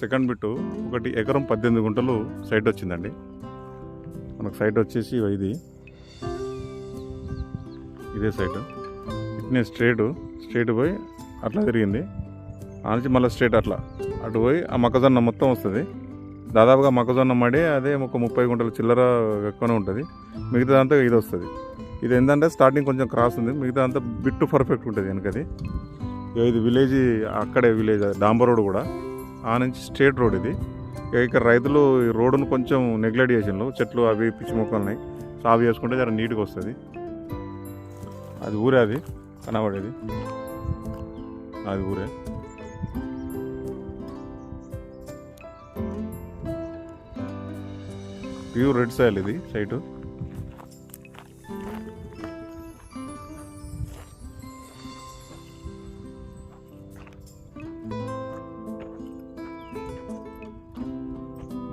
Second bit ఒకటి ఎకరం పద్దెనిమిది గుంటలు సైట్ వచ్చిందండి. మనకు సైట్ వచ్చేసి ఇది. ఇదే సైట్. ఇట్నే స్ట్రేట్ స్ట్రేట్ పోయి అట్లా తిరిగింది. ఆ నుంచి మళ్ళీ స్ట్రేట్ అట్లా. అటు పోయి ఆ మొక్కజొన్న మొత్తం వస్తుంది. దాదాపుగా మొక్కజొన్న మడి అదే ఒక ముప్పై గుంటల చిల్లర ఎక్కువనే ఉంటుంది. మిగతాదంతా ఇది వస్తుంది. ఇది ఏంటంటే స్టార్టింగ్ కొంచెం క్రాస్ ఉంది. మిగతా అంతా బిట్టు పర్ఫెక్ట్ ఉంటుంది వెనకది. ఇది విలేజ్ అక్కడే విలేజ్ డాంబర్ రోడ్ కూడా. ఆ నుంచి స్టేట్ రోడ్ ఇది. ఇక్కడ రైతులు ఈ రోడ్డును కొంచెం నెగ్లెక్ట్ చేసిండ్రు. చెట్లు అవి పిచ్చి మొక్కలున్నాయి సాగు చేసుకుంటే జర నీట్గా వస్తుంది. అది ఊరే అది. కనబడేది. అది ఊరే. ప్యూర్ రెడ్ సాయిల్ ఇది సైటు.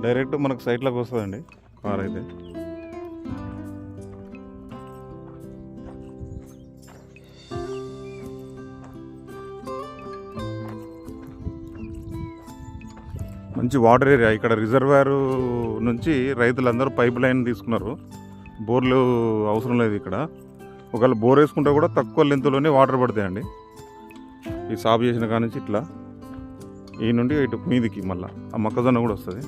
డైరెక్ట్ మనకు సైట్లోకి వస్తుందండి కార్ అయితే. మంచి వాటర్ ఏరియా. ఇక్కడ రిజర్వాయర్ నుంచి రైతులందరూ పైప్ లైన్ తీసుకున్నారు. బోర్లు అవసరం లేదు ఇక్కడ. ఒకవేళ బోర్ వేసుకుంటే కూడా తక్కువ లెంత్లోనే వాటర్ పడతాయండి. ఈ సాగు చేసిన కాడ నుంచి ఇట్లా. ఈ నుండి ఇటు మీదికి మళ్ళీ. ఆ మొక్కజొన్న కూడా వస్తుంది.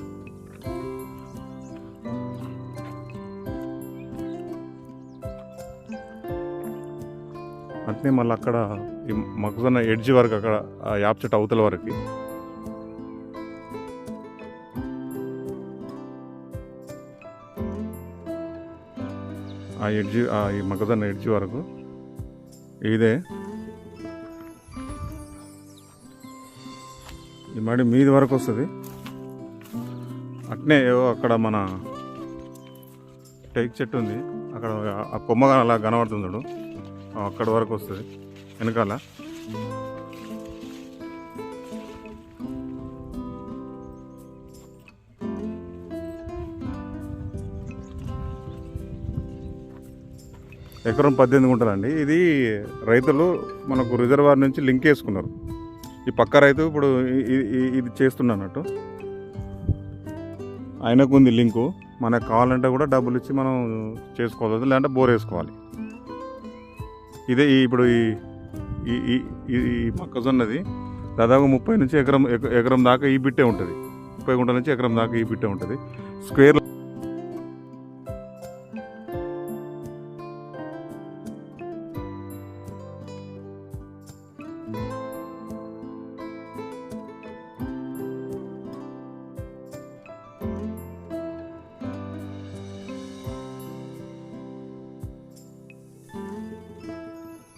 అట్నే మళ్ళీ అక్కడ ఈ మొక్కజొన్న ఎడ్జి వరకు అక్కడ ఆ యాప్ చెట్టు అవతల వరకు. ఆ ఎడ్జి ఆ ఈ మొక్కజొన్న ఎడ్జి వరకు. ఇదే. ఈ మడి మీది వరకు వస్తుంది. అట్నే ఏవో అక్కడ మన టేక్ చెట్టు ఉంది. అక్కడ ఆ కొమ్మ అలా కనబడుతుంది చూడు. అక్కడ వరకు వస్తుంది. వెనకాల. ఎకరం పద్దెనిమిది గుంటలండి. ఇది రైతులు మనకు రిజర్వాయర్ నుంచి లింక్ వేసుకున్నారు ఈ పక్క రైతు ఇప్పుడు ఇది చేస్తున్నట్టు ఆయనకు ఉంది లింకు. మనకు కావాలంటే కూడా డబ్బులు ఇచ్చి మనం చేసుకోవాలి లేదంటే బోర్ వేసుకోవాలి. ఇదే ఈ ఇప్పుడు ఈ ఈ ఈ- ఈ ఈ మొక్కజొన్నది దాదాపు ముప్పై నుంచి ఎకరం ఎకరం దాకా ఈ బిట్టే ఉంటుంది. ముప్పై గుంటల నుంచి ఎకరం దాకా ఈ బిట్టే ఉంటుంది. స్క్వేర్